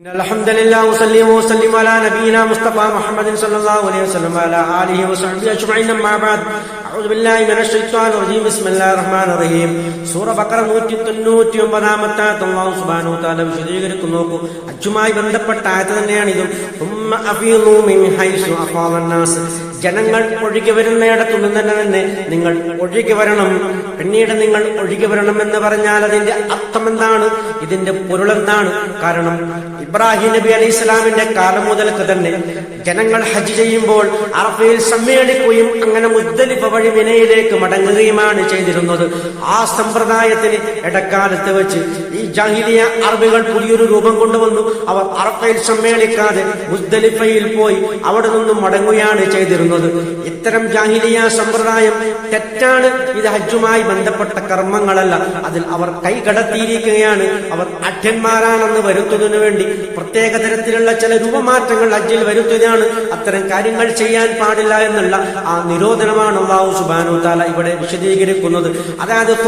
إن الحمد لله وصلي وسلم على نبينا مصطفى محمد صلى الله عليه وسلم وعلى آله وصحبه أجمعين أما بعد أعوذ بالله من الشيطان الرجيم بسم الله الرحمن الرحيم സൂറ ബക്കറ നൂറ്റി തൊണ്ണൂറ്റി ഒമ്പതാമത്തെ ആയത്ത് അള്ളാഹു സുബ്ഹാനഹു വതആല വിശദീകരിക്കുന്നു നോക്കൂ അജ്ജുമായി ബന്ധപ്പെട്ട ആയത്ത് തന്നെയാണ് ഇതും ജനങ്ങൾ ഒഴുകി വരുന്നയിടത്തുനിന്ന് തന്നെ തന്നെ നിങ്ങൾ ഒഴുകി വരണം. പിന്നീട് നിങ്ങൾ ഒഴുകി വരണം എന്ന് പറഞ്ഞാൽ അതിന്റെ അർത്ഥം എന്താണ്? ഇതിന്റെ പൊരുളെന്താണ് കാരണം ഇബ്രാഹിം നബി അലി ഇസ്ലാമിന്റെ കാലം മുതൽക്ക് തന്നെ ജനങ്ങൾ ഹജ്ജ് ചെയ്യുമ്പോൾ അറഫയിൽ സമ്മേളിക്കുകയും അങ്ങനെ മുദ്ദലിഫ വഴി വിനയിലേക്ക് മടങ്ങുകയുമാണ് ചെയ്തിരുന്നത്. ആ സമ്പ്രദായത്തിന് ഇടക്കാലത്ത് വെച്ച് ഈ ജാഹിലിയ അറബികൾ പുതിയൊരു രൂപം കൊണ്ടുവന്നു. അവർ അറഫയിൽ സമ്മേളിക്കാതെ മുദ്ദലിഫയിൽ പോയി അവിടെ നിന്നും മടങ്ങുകയാണ് ചെയ്തിരുന്നത്. ഇത്തരം ജാഹിലിയ സമ്പ്രദായം തെറ്റാണ്. ഇത് ഹജ്ജുമായി ബന്ധപ്പെട്ട കർമ്മങ്ങളല്ല. അതിൽ അവർ കൈകടത്തിയിരിക്കുകയാണ് അവർ അഠ്യന്മാരാണെന്ന് വരുത്തുന്നതിനു വേണ്ടി പ്രത്യേക തരത്തിലുള്ള ചില രൂപമാറ്റങ്ങൾ ഹജ്ജിൽ വരുത്തുകയാണ്. അത്തരം കാര്യങ്ങൾ ചെയ്യാൻ പാടില്ല എന്നുള്ള ആ നിരോധനമാണ് അള്ളാഹു സുബാനു താല ഇവിടെ വിശദീകരിക്കുന്നത്. അതായത്.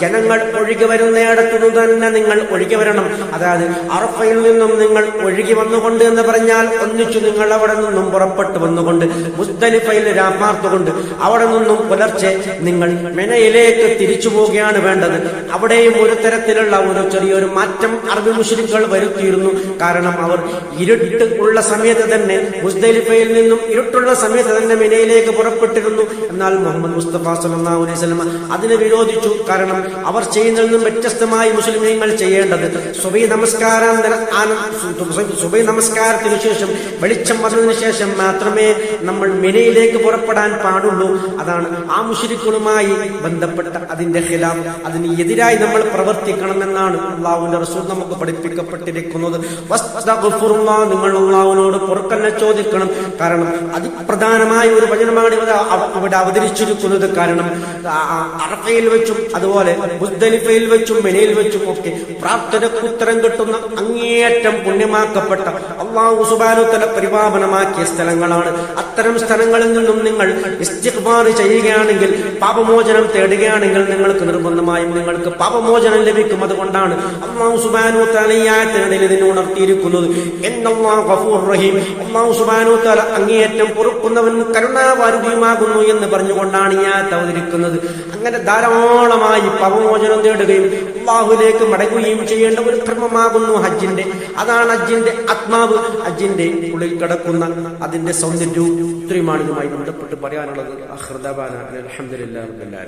ജനങ്ങൾ ഒഴുകി വരുന്നയിടത്തുനിന്ന് തന്നെ നിങ്ങൾ ഒഴുകി വരണം. അതായത് അറഫയിൽ നിന്നും നിങ്ങൾ ഒഴുകി വന്നുകൊണ്ട് എന്ന് പറഞ്ഞാൽ ഒന്നിച്ചു നിങ്ങൾ അവിടെ നിന്നും പുറപ്പെട്ടു വന്നുകൊണ്ട് മുസ്തലിഫയിൽ രാമാർത്തുകൊണ്ട് അവിടെ നിന്നും പുലർച്ചെ നിങ്ങൾ മെനയിലേക്ക് തിരിച്ചു പോവുകയാണ് വേണ്ടത്. അവിടെയും ഒരു തരത്തിലുള്ള ഒരു ചെറിയൊരു മാറ്റം അറബി മുസ്ലിംകൾ വരുത്തിയിരുന്നു. കാരണം അവർ ഇരുട്ട് ഉള്ള സമയത്ത് തന്നെ മുസ്തലിഫയിൽ നിന്നും ഇരുട്ടുള്ള സമയത്ത് തന്നെ മിനയിലേക്ക് പുറപ്പെട്ടിരുന്നു. എന്നാൽ മുഹമ്മദ് മുസ്തഫ സല്ലല്ലാഹു അലൈഹി വസല്ലം അതിനെ വിരോധിച്ചു. കാരണം അവർ ചെയ്യുന്നതിൽ നിന്നും വ്യത്യസ്തമായി മുസ്ലിമീങ്ങൾ ചെയ്യേണ്ടത്. സുബൈ നമസ്കാരാന്തര സുബൈ നമസ്കാരത്തിന് ശേഷം വെളിച്ചം വന്നതിന് ശേഷം മാത്രമേ നമ്മൾ മിനയിലേക്ക് പുറപ്പെടാൻ പാടുള്ളൂ. അതാണ് ആ മുഷരിക്കുകളുമായി ബന്ധപ്പെട്ട അതിന്റെ ഖിലാഫ്. അതിന് എതിരായി നമ്മൾ പ്രവർത്തിക്കണം എന്നാണ് അള്ളാഹുവിന്റെ റസൂൽ നമുക്ക് പഠിപ്പിക്കപ്പെട്ടിരിക്കുന്നത്. നിങ്ങൾ അള്ളാഹുവിനോട് പുറക്കന്നെ ചോദിക്കണം. കാരണം അതിപ്രധാനമായ ഒരു വചനമാണ് ഇവിടെ അവ- ഇവിടെ അവതരിച്ചിരിക്കുന്നത്. കാരണം അറഫയിൽ വെച്ചും അതുപോലെ മുസ്ദലിഫയിൽ വെച്ചും മെനയിൽ വെച്ചും ഒക്കെ പ്രാർത്ഥനക്കുത്തരം കിട്ടുന്ന അങ്ങേയറ്റം പുണ്യമാക്കപ്പെട്ട അള്ളാഹു സുബാനുത്തല പരിപാവനമാക്കിയ സ്ഥലങ്ങളാണ്. അത്തരം സ്ഥലങ്ങളിൽ നിന്നും നിങ്ങൾ ഇസ്തിഗ്ഫാർ ചെയ്യുകയാണെങ്കിൽ പാപമോചനം തേടുകയാണെങ്കിൽ നിങ്ങൾക്ക് നിർബന്ധമായും നിങ്ങൾക്ക് പാപമോചനം ലഭിക്കും. അതുകൊണ്ടാണ് അള്ളാഹു സുബാനു തലയാത്തിനിടയിൽ ഇതിനെ ഉണർത്തിയിരിക്കുന്നത് ഗഫൂർ റഹീം. അള്ളാഹു സുബാനു തല അങ്ങേയറ്റം പൊറുക്കുന്നവൻ കരുണാവാരുതിയുമാകുന്നു എന്ന് പറഞ്ഞുകൊണ്ടാണ് ആയത്ത് അവതരിക്കുന്നത്. അങ്ങനെ ധാരാളമായി പാപമോചനം തേടുകയും അള്ളാഹുലേക്ക് മടങ്ങുകയും ചെയ്യേണ്ട ഒരു ക്രമമാകുന്നു ഹജ്ജിന്റെ. അതാണ് ഹജ്ജിന്റെ ആത്മാവ്. ഹജ്ജിന്റെ ഉള്ളിൽ കിടക്കുന്ന അതിന്റെ സൗന്ദര്യവും ഇത്രയുമാണ് ഇതുമായി ബന്ധപ്പെട്ട് പറയാനുള്ളത് അഹ്റദാബാന അലഹമുല്ലാ